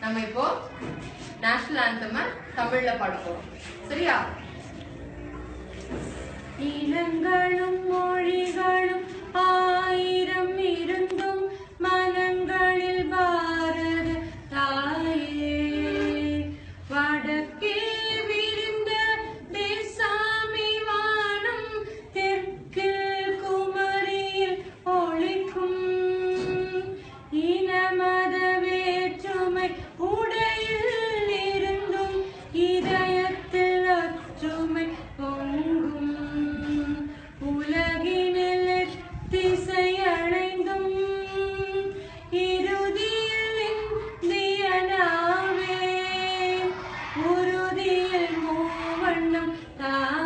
நம்ம இப்போ நேஷனல் ஆந்தம தமிழ்ல பாட போறோம். சரியா? இனங்களும் た